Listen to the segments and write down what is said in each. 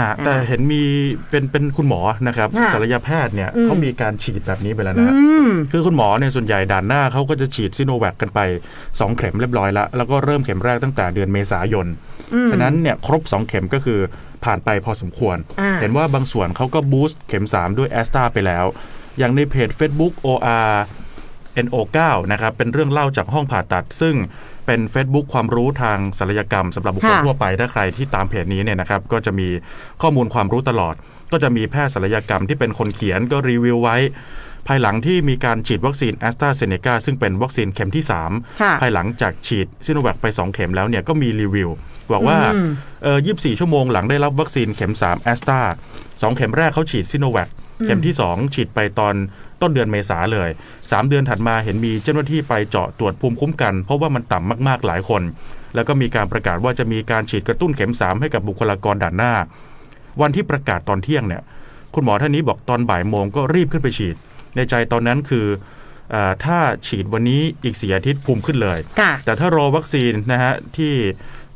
ฮะแต่เห็นมีเป็นเป็นคุณหมอนะครับค่ะศัลยแพทย์เนี่ยอืมเขามีการฉีดแบบนี้ไปแล้วอืนะมคือคุณหมอเนี่ยส่วนใหญ่ด่านหน้าเขาก็จะฉีดซิโนแวคกันไป 2 เข็มเรียบร้อยแล้ว แล้วก็เริ่มเข็มแรกตั้งแต่เดือนเมษายนอืมฉะนั้นเนี่ยครบ 2 เข็มก็คือผ่านไปพอสมควรอ่าเห็นว่าบางส่วนเขาก็บูสต์เข็ม 3 ด้วยแอสตราไปแล้ว อย่างในเพจ Facebook OR NO9 นะครับเป็นเรื่องเล่าจากห้องผ่าตัดซึ่ง เป็น Facebook ความรู้ทางศัลยกรรมสำหรับบุคคลค่ะ ทั่วไป ถ้าใครที่ตามเพจนี้เนี่ยนะครับ ก็จะมีข้อมูลความรู้ตลอด ก็จะมีแพทย์ศัลยกรรมที่เป็นคนเขียนก็รีวิวไว้ ภายหลังที่มีการฉีดวัคซีนแอสตราเซเนกาซึ่งเป็นวัคซีนเข็มที่3ค่ะภายหลังจากฉีดซิโนแวคไป 2 เข็มแล้วเนี่ยก็มีรีวิวบอกว่าอืม เออ24 ชั่วโมงหลังได้รับวัคซีนเข็ม3แอสตราสองเข็มแรกเขาฉีดซิโนแวคเข็มที่ 2 ฉีดไปตอน ต้นเดือนเมษาเลย 3 เดือนถัดมาเห็นมีเจ้าหน้าที่ไปเจาะตรวจภูมิคุ้มกัน เพราะว่ามันต่ำมากๆหลายคน แล้วก็มีการประกาศว่าจะมีการฉีดกระตุ้นเข็ม 3 ให้กับบุคลากรด่านหน้า วันที่ประกาศตอนเที่ยงเนี่ยคุณหมอท่านนี้บอกตอนบ่ายโมงก็รีบขึ้นไปฉีด ในใจตอนนั้นคือเออถ้าฉีดวันนี้อีกสี่อาทิตย์ภูมิขึ้นเลยค่ะแต่ถ้ารอวัคซีนนะฮะที่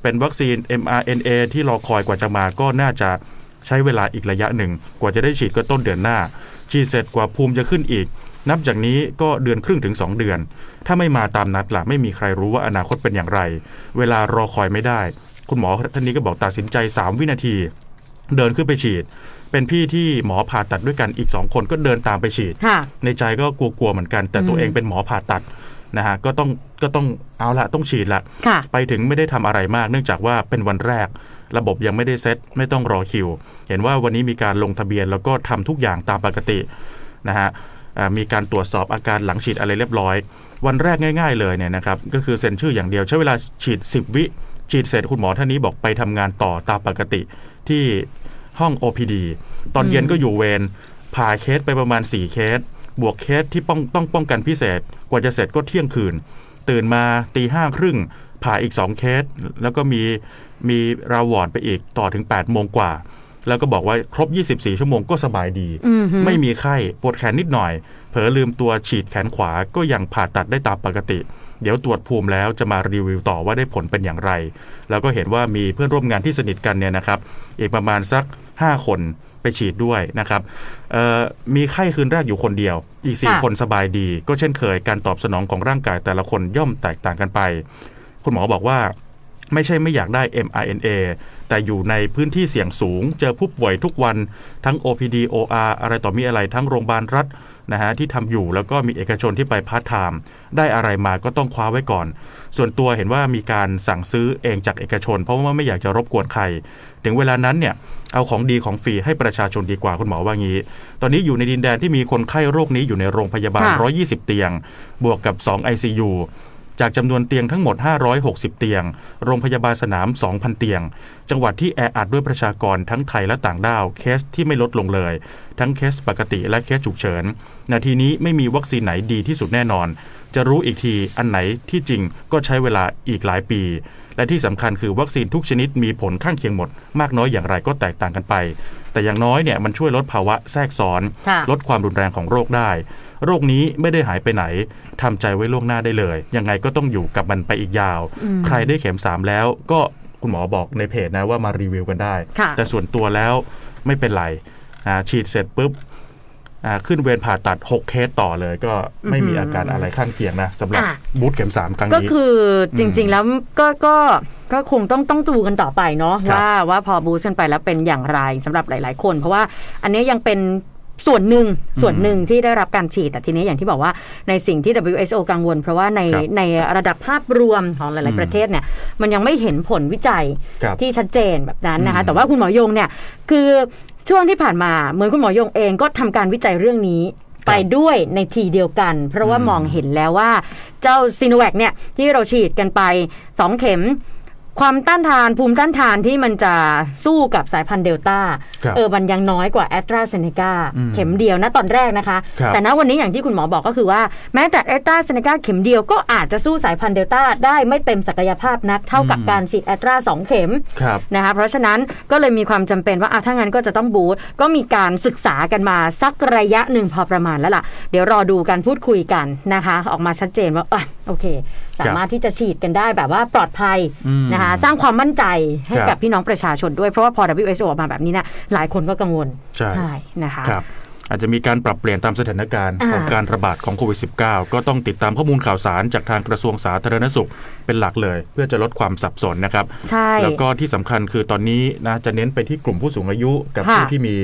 เป็นวัคซีน mRNA ที่รอคอยกว่าจะมาก็น่าจะ ใช้เวลาอีกระยะหนึ่ง กว่าจะได้ฉีดก็ต้นเดือนหน้า ฉีดเสร็จกว่าภูมิจะขึ้นอีก นับจากนี้ก็เดือนครึ่งถึง 2 เดือน ถ้าไม่มาตามนัดล่ะไม่มีใครรู้ว่าอนาคตเป็นอย่างไร เวลารอคอยไม่ได้ คุณหมอท่านนี้ก็บอกตัดสินใจ 3 วินาที เดินขึ้นไปฉีดเป็นพี่ที่หมอผ่าตัดด้วยกันอีก2คนก็เดินตามไปฉีดค่ะในใจก็กลัวๆเหมือนกัน แต่ตัวอืมเองเป็นหมอผ่าตัด นะฮะก็ต้องก็ต้องเอาละต้องฉีดละค่ะ ไปถึงไม่ได้ทำอะไรมากเนื่องจากว่าเป็นวันแรก ระบบยังไม่ได้เซตไม่ต้องรอคิว เห็นว่าวันนี้มีการลงทะเบียนแล้วก็ทำทุกอย่างตามปกตินะฮะอ่ามีการตรวจสอบอาการหลังฉีดอะไรเรียบร้อย วันแรกง่าย ๆเลยเนี่ยนะครับก็คือเซ็นชื่ออย่างเดียวใช้เวลาฉีด 10 วิ ฉีดเสร็จคุณหมอท่านนี้บอกไปทำงานต่อตามปกติที่ห้อง OPD ตอนเย็นก็อยู่เวรผ่าเคสไปประมาณ 4 เคส บวกเคสที่ป้องต้องป้องกันพิเศษ กว่าจะเสร็จก็เที่ยงคืน ตื่นมาตีห้าครึ่งผ่าอีก 2 เคส แล้วก็มีมีราวอร์ดไปอีกต่อถึง 8 โมงกว่า แล้วก็บอกว่าครบ 24 ชั่วโมงก็สบายดีอืมฮึไม่มีไข้ปวดแขนนิดหน่อย เผลอลืมตัวฉีดแขนขวาก็ยังผ่าตัดได้ตามปกติ เดี๋ยวตรวจภูมิแล้วจะมารีวิวต่อว่าได้ผลเป็นอย่างไร แล้วก็เห็นว่ามีเพื่อนร่วมงานที่สนิทกันเนี่ยนะครับ อีกประมาณสัก 5 คนไปฉีดด้วยนะครับเอ่อมีไข้คืนแรกอยู่คนเดียว อีกค่ะ4คนสบายดี ก็เช่นเคยการตอบสนองของร่างกายแต่ละคนย่อมแตกต่างกันไป คุณหมอบอกว่า ไม่ใช่ไม่อยากได้ mRNA แต่อยู่ในพื้นที่เสี่ยงสูง เจอผู้ป่วยทุกวันทั้ง OPD OR อะไรต่อมีอะไรทั้งโรงพยาบาลรัฐนะฮะที่ทำอยู่แล้วก็มีเอกชนที่ไปพาร์ทไทม์ได้อะไรมาก็ต้องคว้าไว้ก่อน ส่วนตัวเห็นว่ามีการสั่งซื้อเองจากเอกชน เพราะว่าไม่อยากจะรบกวนใคร ถึงเวลานั้นเนี่ยเอาของดีของฟรีให้ประชาชนดีกว่าคุณหมอว่างี้ ตอนนี้อยู่ในดินแดนที่มีคนไข้โรคนี้อยู่ในโรงพยาบาลค่ะ120 เตียง บวกกับ 2 ICU จากจำนวนเตียงทั้งหมด 560 เตียง โรงพยาบาลสนาม 2,000 เตียง จังหวัดที่แออัดด้วยประชากรทั้งไทยและต่างด้าว เคสที่ไม่ลดลงเลย ทั้งเคสปกติและเคสฉุกเฉิน นาทีนี้ไม่มีวัคซีนไหนดีที่สุดแน่นอน จะรู้อีกทีอันไหนที่จริงก็ใช้เวลาอีกหลายปี และที่สำคัญคือวัคซีนทุกชนิดมีผลข้างเคียงหมด มากน้อยอย่างไรก็แตกต่างกันไป แต่อย่างน้อยเนี่ยมันช่วยลดภาวะแทรกซ้อนค่ะลดความรุนแรงของโรคได้ โรคนี้ไม่ได้หายไปไหนทำใจไว้ล่วงหน้าได้เลย ยังไงก็ต้องอยู่กับมันไปอีกยาวอืมใครได้เข็ม3แล้วก็คุณหมอบอกในเพจนะว่ามารีวิวกันได้ค่ะแต่ส่วนตัวแล้วไม่เป็นไรอ่าฉีดเสร็จปุ๊บอ่า ขึ้นเวรผ่าตัด 6 เคสต่อเลยก็ไม่มีอือหือออาการอะไรข้างเคียงนะสำหรับอะบูสต์เข็ม3ครั้งก็นี้คือจริง ๆ แล้วก็ก็ก็คงต้องต้องดูกันต่อไปเนาะครับว่าว่าพอบูสต์กันไปแล้วเป็นอย่างไรสำหรับหลาย ๆ คน เพราะว่าอันนี้ยังเป็นส่วนหนึ่งส่วนหนึ่งที่ได้รับการฉีด แต่ทีนี้อย่างที่บอกว่าในสิ่งที่ WHO กังวล เพราะว่าในครับในระดับภาพรวมของหอืลายมๆประเทศเนี่ยมันยังไม่เห็นผลวิจัยครับที่ชัดเจนแบบนั้นนะคะอืมแต่ว่าคุณหมอยงเนี่ยคือ ช่วงที่ผ่านมาเหมือนคุณหมอยงเองก็ทำการวิจัยเรื่องนี้ไปด้วยในทีเดียวกัน เพราะว่าอืมมองเห็นแล้วว่า เจ้าซีโนแวคเนี่ยที่เราฉีดกันไป 2 เข็ม ความต้านทานภูมิต้านทานที่มันจะสู้กับสายพันธุ์เดลต้าครับเออมันยังน้อยกว่าแอตราเซเนกาอืมเข็มเดียวนะตอนแรกนะคะครับแต่ณวันนี้อย่างที่คุณหมอบอกก็คือว่าแม้แต่แอตราเซเนกาเข็มเดียวก็อาจจะสู้สายพันธุ์เดลต้าได้ไม่เต็มศักยภาพนักเท่ากับอืมการฉีดแอตราสองเข็มครับนะคะเพราะฉะนั้นก็เลยมีความจำเป็นว่าอะถ้างั้นก็จะต้องบูสต์ก็มีการศึกษากันมาสักระยะหนึ่งพอประมาณแล้วล่ะ เดี๋ยวรอดูการพูดคุยกันนะคะ ออกมาชัดเจนว่าอะโอเค สามารถที่จะฉีดกันได้แบบว่าปลอดภัยอืมนะคะสร้างความมั่นใจให้ครับกับพี่น้องประชาชนด้วยเพราะว่าพอ WHO ออกมาแบบนี้เนี่ยหลายคนก็กังวลใช่นะคะครับ อาจจะมีการปรับเปลี่ยนตามสถานการณ์อ่าของการระบาดของโควิด -19 ก็ต้องติดตามข้อมูลข่าวสารจากทางกระทรวงสาธารณสุขเป็นหลักเลย เพื่อจะลดความสับสนนะครับ ใช่ แล้วก็ที่สำคัญคือตอนนี้นะจะเน้นไปที่กลุ่มผู้สูงอายุกับค่ะผู้ที่มี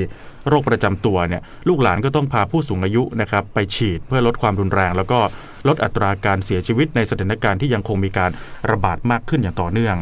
โรคประจำตัวเนี่ยลูกหลานก็ต้องพาผู้สูงอายุนะครับไปฉีดเพื่อลดความรุนแรง แล้วก็ลดอัตราการเสียชีวิตในสถานการณ์ที่ยังคงมีการระบาดมากขึ้นอย่างต่อเนื่อง